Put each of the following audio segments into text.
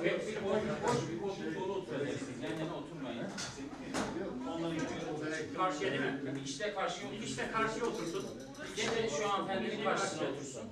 bir boş, boş bir koltuk dolu oturacaksın. Yan oturmayın. Onları. Karşıya değil mi? İşte karşıya otursun. İşte karşıya otursun. Gene şu an hanımefendinin karşısına otursun.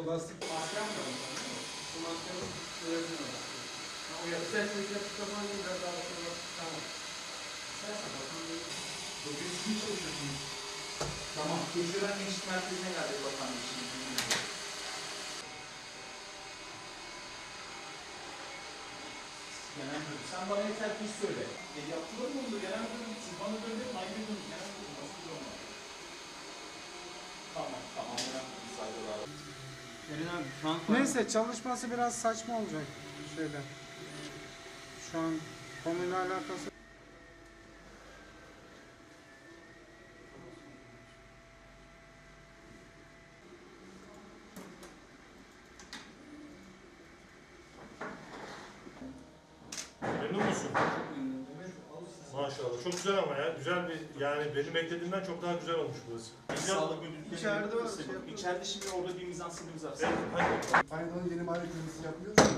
Orada lastik Bugün siz mi çalışıyorsunuz? Tamam. Tecrüben Gençlik Merkezi'ne geldik bakanlık için. Genel müdür, sen bana yeter ki söyle. E yaptılar mı onu genel müdürüm? Siz bana gönderin ayrı dönün genel müdürüm. Nasıl bir olmaz? Tamam tamam. Eren abi şu an Neyse çalışması biraz saçma olacak şöyle. Şu an konuyla alakası Memnun musun? Maşallah. Çok güzel ama ya. Güzel bir yani benim beklediğimden çok daha güzel olmuş burası. Sağlık müdürlüğü. İçeride var, Şey. İçeride şimdi orada bir mizansenimiz var. Evet, hadi. Faydalı yeni mahalle temizliği yapıyoruz.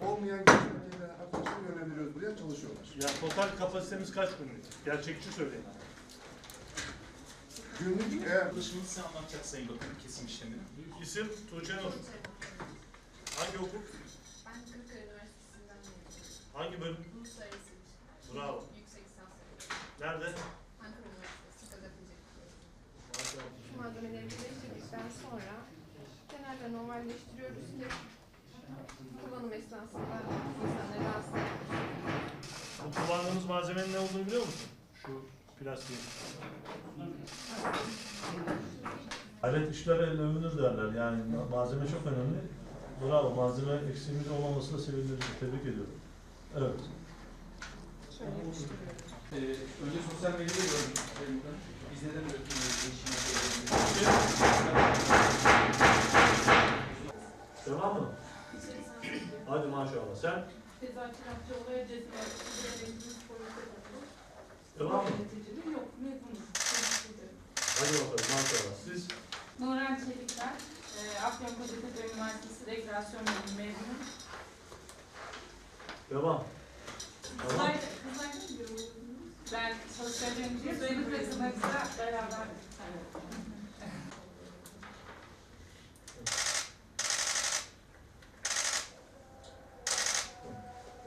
Olmayan gençleri arkadaşlar yönlendiriyoruz buraya çalışıyorlar. Ya total kapasitemiz kaç günlük? Gerçekçi söyleyin. Günlük eğer Yaklaşımını size anlatacak Sayın Bakanım kesim işlemini. İsim Tuğçe Nur. Hangi okul? Ben Kırklareli Üniversitesi'nden mezunum. Hangi bölüm? Uluslararası Bravo. Nerede? Ankara Üniversitesi Gazetecilik malzemeleri birleştirdikten sonra genelde normalleştiriyoruz ki kullanım esnasında insanları rahatsız. Bu kullandığımız malzemenin ne olduğunu biliyor musun? Şu plastiğin. Hayret işler elle övünür derler. Yani ma- malzeme çok önemli. Bravo. Malzeme eksiğimiz olmaması da sevindirici. Tebrik ediyorum. Evet. Şöyle yapıştırıyoruz. Ee, önce sosyal medyada gördüm Sayın Bakanım. Biz neden üretimiyoruz değişim Tamam mı? Hadi maşallah. Sen? Olaya. Tamam mı? Yok. Mezunum. Hadi bakalım maşallah. Siz? Nurhan Çelikler. E, Afyonkarahisar Üniversitesi Rekreasyon Bölümü mezunum. Devam. Tamam. Ben sosyal yöneticiyim. Benim kızlarımızla beraber.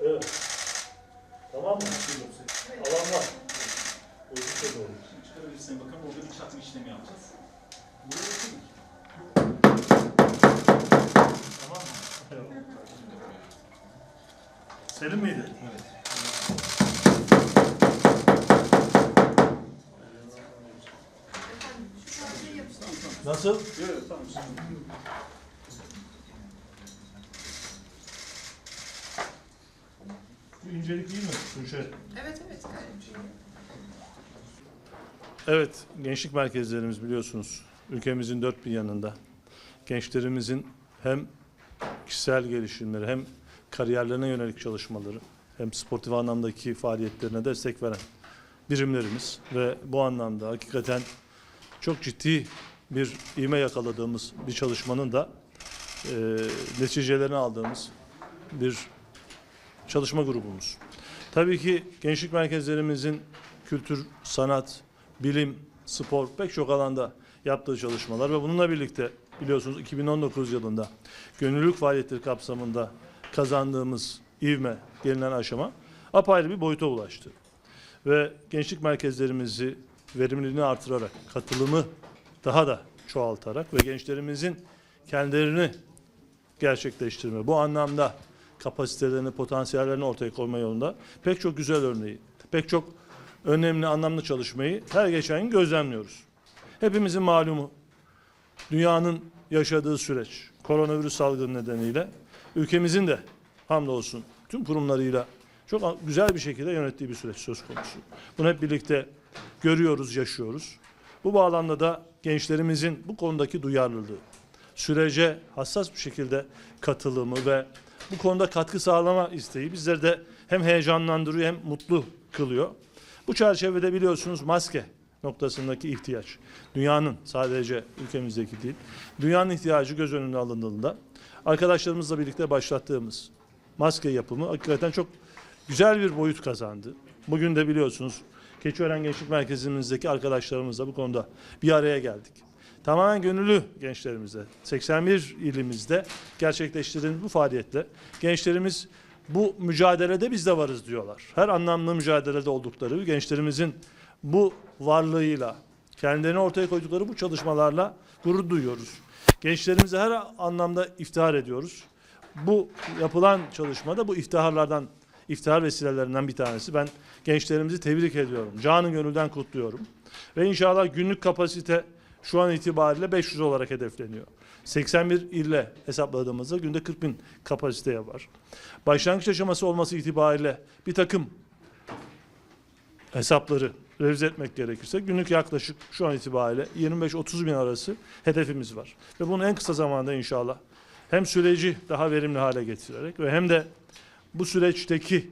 Evet. Tamam mı? Alan var. Da doğru. Şimdi çıkarabiliriz Sayın Bakanım. Orada bir çatma işlemi yapacağız. Buraya oturun. Tamam mı? Senin miydi? Evet. Efendim şu parçayı yapıştırıyoruz. Nasıl? Evet tamam. Bu incelik iyi mi? Tuğçe. Evet evet gayet. Evet, gençlik merkezlerimiz biliyorsunuz ülkemizin dört bir yanında. Gençlerimizin hem kişisel gelişimleri hem kariyerlerine yönelik çalışmaları hem sportif anlamdaki faaliyetlerine destek veren birimlerimiz ve bu anlamda hakikaten çok ciddi bir ivme yakaladığımız bir çalışmanın da e, neticelerini aldığımız bir çalışma grubumuz. Tabii ki gençlik merkezlerimizin kültür, sanat, bilim, spor pek çok alanda yaptığı çalışmalar ve bununla birlikte biliyorsunuz 2019 yılında gönüllülük faaliyetleri kapsamında kazandığımız ivme gelinen aşama apayrı bir boyuta ulaştı. Ve gençlik merkezlerimizi verimliliğini artırarak, katılımı daha da çoğaltarak ve gençlerimizin kendilerini gerçekleştirme, bu anlamda kapasitelerini, potansiyellerini ortaya koyma yolunda pek çok güzel örneği, pek çok önemli, anlamlı çalışmayı her geçen gün gözlemliyoruz. Hepimizin malumu dünyanın yaşadığı süreç, koronavirüs salgını nedeniyle ülkemizin de hamdolsun tüm kurumlarıyla çok güzel bir şekilde yönettiği bir süreç söz konusu. Bunu hep birlikte görüyoruz, yaşıyoruz. Bu bağlamda da gençlerimizin bu konudaki duyarlılığı, sürece hassas bir şekilde katılımı ve bu konuda katkı sağlama isteği bizleri de hem heyecanlandırıyor hem mutlu kılıyor. Bu çerçevede biliyorsunuz maske noktasındaki ihtiyaç, dünyanın sadece ülkemizdeki değil, dünyanın ihtiyacı göz önüne alındığında arkadaşlarımızla birlikte başlattığımız maske yapımı hakikaten çok güzel bir boyut kazandı. Bugün de biliyorsunuz Keçiören Gençlik Merkezimizdeki arkadaşlarımızla bu konuda bir araya geldik. Tamamen gönüllü gençlerimizle 81 ilimizde gerçekleştirilen bu faaliyetle gençlerimiz bu mücadelede biz de varız diyorlar. Her anlamlı mücadelede oldukları gençlerimizin bu varlığıyla kendilerini ortaya koydukları bu çalışmalarla gurur duyuyoruz. Gençlerimize her anlamda iftihar ediyoruz. Bu yapılan çalışmada bu iftiharlardan iftihar vesilelerinden bir tanesi. Ben gençlerimizi tebrik ediyorum. Canı gönülden kutluyorum. Ve inşallah günlük kapasite şu an itibariyle 500 olarak hedefleniyor. 81 ille hesapladığımızda günde 40 bin kapasiteye var. Başlangıç aşaması olması itibariyle bir takım hesapları revize etmek gerekirse günlük yaklaşık şu an itibariyle 25-30 bin arası hedefimiz var. Ve bunu en kısa zamanda inşallah hem süreci daha verimli hale getirerek ve hem de bu süreçteki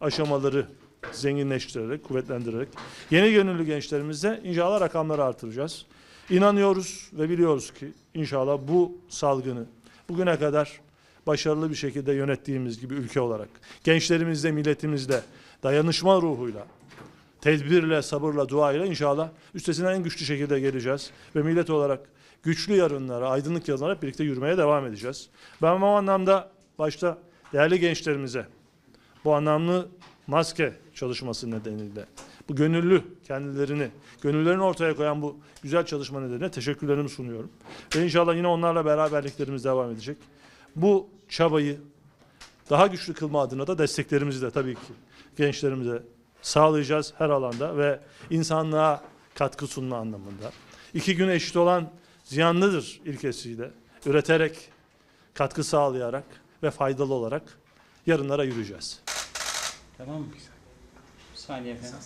aşamaları zenginleştirerek, kuvvetlendirerek yeni gönüllü gençlerimizle inşallah rakamları artıracağız. İnanıyoruz ve biliyoruz ki inşallah bu salgını bugüne kadar başarılı bir şekilde yönettiğimiz gibi ülke olarak gençlerimizle, milletimizle dayanışma ruhuyla, tedbirle, sabırla, duayla inşallah üstesinden en güçlü şekilde geleceğiz ve millet olarak güçlü yarınlara, aydınlık yarınlara birlikte yürümeye devam edeceğiz. Ben bu anlamda başta değerli gençlerimize bu anlamlı maske çalışması nedeniyle bu gönüllü kendilerini, gönüllerini ortaya koyan bu güzel çalışma nedeniyle teşekkürlerimi sunuyorum. Ve inşallah yine onlarla beraberliklerimiz devam edecek. Bu çabayı daha güçlü kılma adına da desteklerimizi de tabii ki gençlerimize sağlayacağız her alanda ve insanlığa katkı sunma anlamında. İki gün eşit olan ziyanlıdır ilkesiyle üreterek, katkı sağlayarak ve faydalı olarak yarınlara yürüyeceğiz. Tamam mı? Saniye efendim.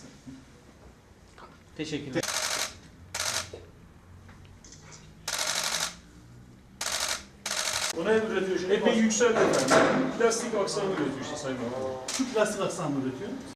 Teşekkürler. Bu ne üretiyor? Epey yükseldi efendim. Plastik aksamı üretiyor işte Sayın Bakan. Şu plastik aksamı üretiyor.